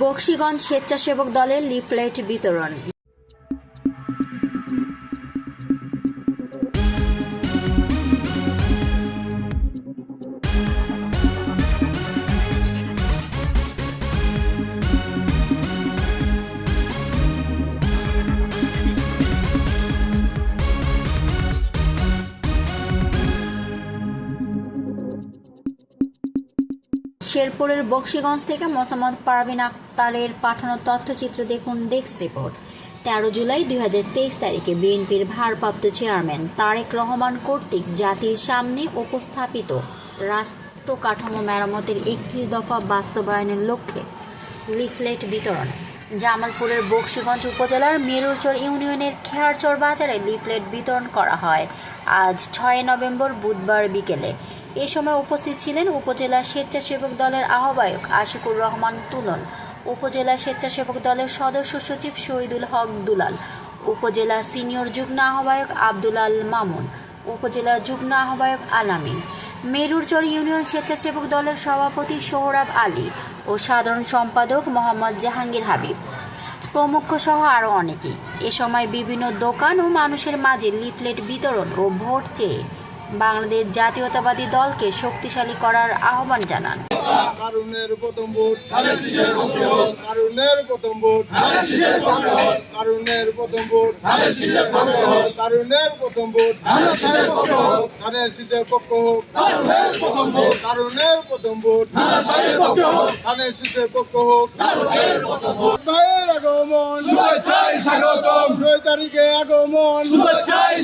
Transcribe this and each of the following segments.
বক্সিগঞ্জ স্বেচ্ছাসেবক দলের লিফলেট বিতরণ। শেরপুরের বক্সিগঞ্জ থেকে মোসাম্মদ পারভিন আক্তারের পাঠানো তথ্যচিত্র দেখুন ডেস্ক রিপোর্ট। তেরো জুলাই দুই হাজার তেইশ তারিখে বিএনপির ভারপ্রাপ্ত চেয়ারম্যান তারেক রহমান কর্তৃক জাতির সামনে উপস্থাপিত রাষ্ট্র কাঠামো মেরামতের একত্রিশ দফা বাস্তবায়নের লক্ষ্যে লিফলেট বিতরণ। জামালপুরের বক্সিগঞ্জ উপজেলার মেরুরচর ইউনিয়নের খেয়ারচর বাজারে লিফলেট বিতরণ করা হয়। আজ ছয় নভেম্বর বুধবার বিকেলে। এ সময় উপস্থিত ছিলেন উপজেলা স্বেচ্ছাসেবক দলের আহ্বায়ক আশিকুর রহমান তুলন, উপজেলা স্বেচ্ছাসেবক দলের সদস্য সচিব শহীদুল হক দুলাল, উপজেলা সিনিয়র যুগ্ম আহ্বায়ক আব্দুল আল মামুন, উপজেলা যুগ্ম আহ্বায়ক আলামিন মেরুরচর ইউনিয়ন স্বেচ্ছাসেবক দলের সভাপতি সোহরাব আলী ও সাধারণ সম্পাদক মোহাম্মদ জাহাঙ্গীর হাবিব। প্রমুখ সহ আরও অনেকে। এ সময় বিভিন্ন দোকান ও মানুষের মাঝে লিফলেট বিতরণ ও ভোট চেয়ে বাংলাদেশ জাতীয়তাবাদী দলকে শক্তিশালী করার আহ্বান জানান। আগমন। নয় তারিখে আগমন।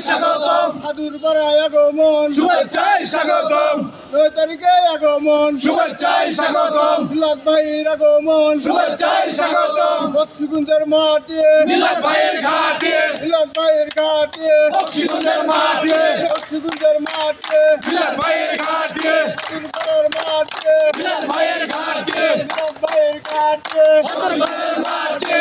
স্বাগতম। সাধুর পাড়ায় আগমন। শুভেচ্ছায় স্বাগতম। নয় তারিখে আগমন। শুভেচ্ছায় স্বাগতম। বিলাত ভাইয়ের আগমন। শুভেচ্ছায় স্বাগতম। বক্সিগুন্দের মাঠে। মিলাদ ভাইয়ের ঘাটে। বিলাত ভাইয়ের ঘাটে। বক্সিবন্ধের মাঠে। বক্সিগুন্দের মাঠে। মিলাদ ভাইয়ের ঘাটে। তিরপাড়ার মাঠে। মিলাদ ভাইয়ের ঘাটে। বিলাত ভাইয়ের ঘাটে। ভাইয়ের মাঠে।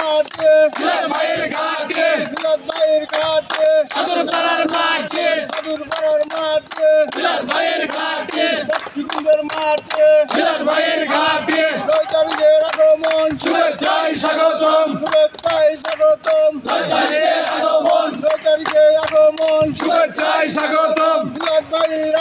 মিলাদ ভাইয়ের ঘাটে। বিলাত ভাইয়ের ঘাটে। আদর পাড়ার মাঠে। তিরপাড়ার মাঠে। মিলাদ ভাইয়ের ঘাটে। বক্সিগুন্দের মাঠে। মিলাদ ভাইয়ের ঘাটে। নয় তারিখের আগমন। শুভেচ্ছায় স্বাগতম। শুভেচ্ছায় স্বাগতম। ভাইয়ের আগমন। তারিখে আগমন। শুভেচ্ছায় স্বাগতম। বিলাত ভাইয়ের